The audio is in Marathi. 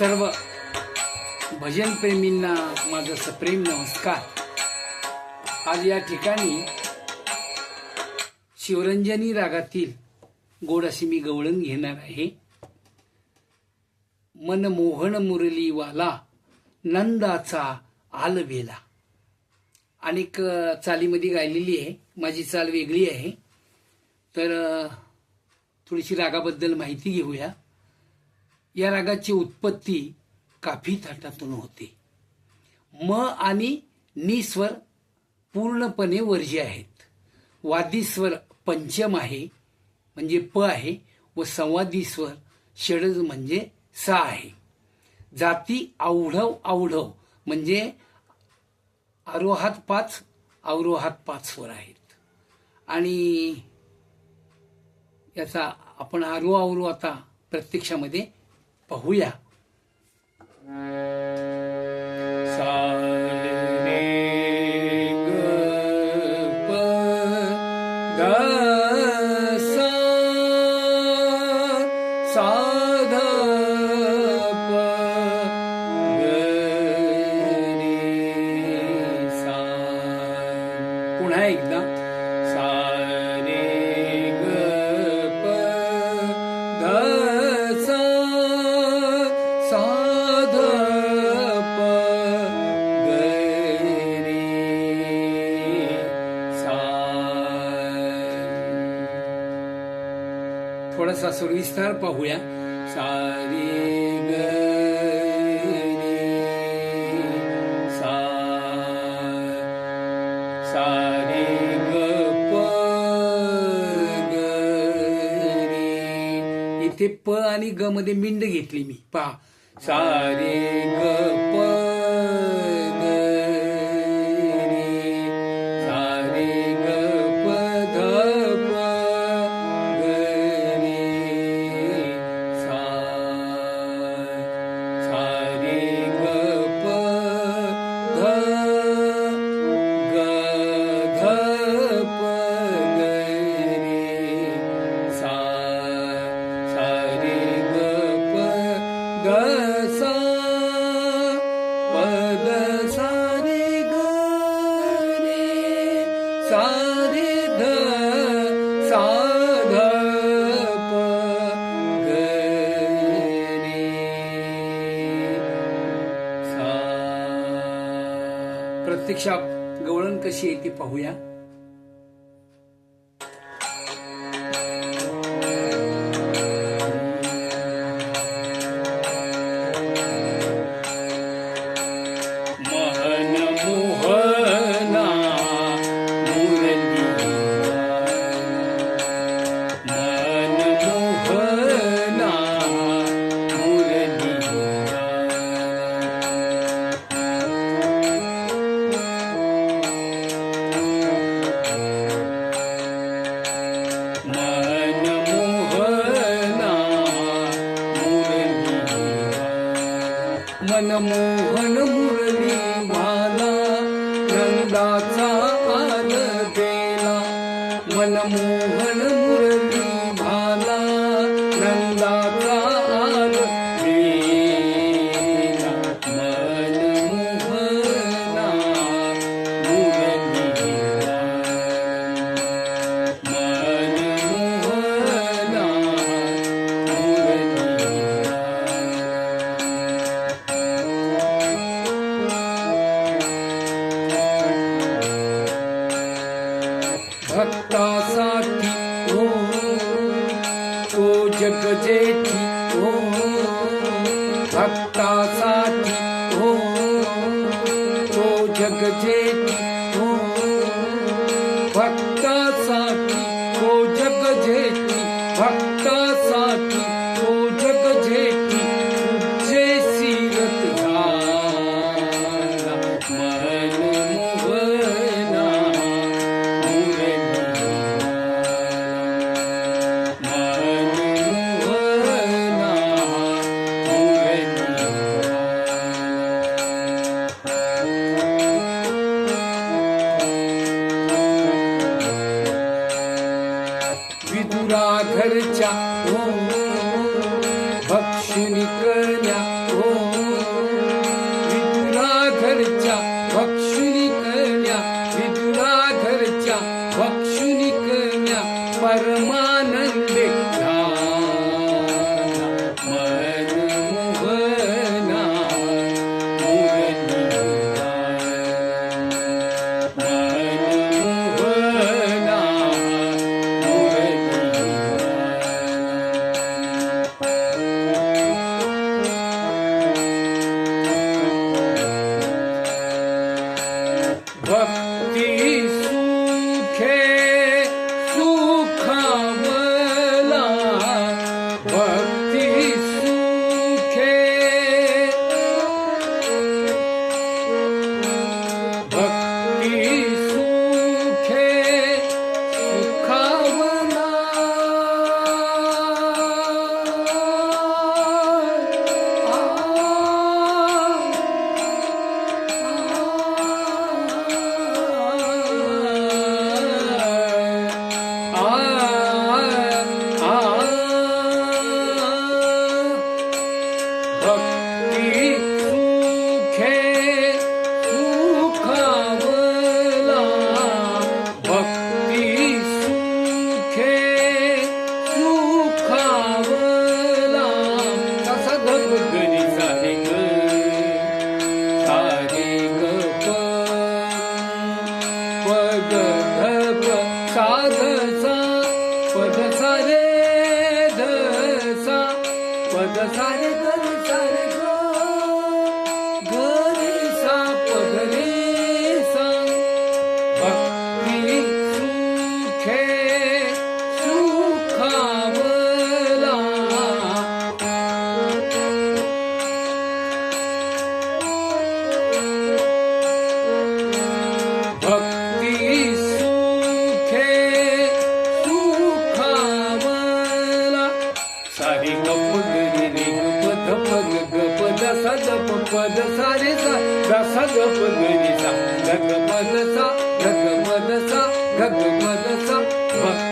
सर्व भजनप्रेमींना माझं सप्रेम नमस्कार. आज या ठिकाणी शिवरंजनी रागातील गोड अशी मी गवळण घेणार आहे. मनमोहन मुरलीवाला नंदाचा आलबेला. अनेक चालीमध्ये गायलेली आहे. माझी चाल वेगळी आहे. तर थोडीशी रागाबद्दल माहिती घेऊया. या रागाची उत्पत्ती काफी थाटातून होते. म आणि नि स्वर पूर्णपणे वर्जी आहेत. वादी स्वर पंचम आहे म्हणजे प आहे व संवादी स्वर षडज म्हणजे सा आहे. जाती आवढव आवढव म्हणजे आरोहात पाच अवरोहात पाच स्वर आहेत. आणि याचा आपण आरो आवरो आता प्रत्यक्षामध्ये पाहूया सा थोडासा सविस्तर पाहूया सारी ते ग प प आणि ग मध्ये मिंड घेतली मी. पहा. सारे ग प प्रत्यक्षात गवळण कशी आहे ती पाहूया. नंदाचा आन केला मनमोहन भक्तासाठी ओ तो जग जेठी ओ भक्तासाठी ओ तो जग जेठी ओ भक्तासाठी तो जग जेठी विदुरा सारे ग सारे ग रे सा भक्ती सुखे सुखावला भक्ती सुखे सुखावला सारी कपूर गप धप ग गप दसा दप पद सारे सा दसा गप गरी सा ग ग पद सा ग ग म न सा ग ग पद सा भक्ती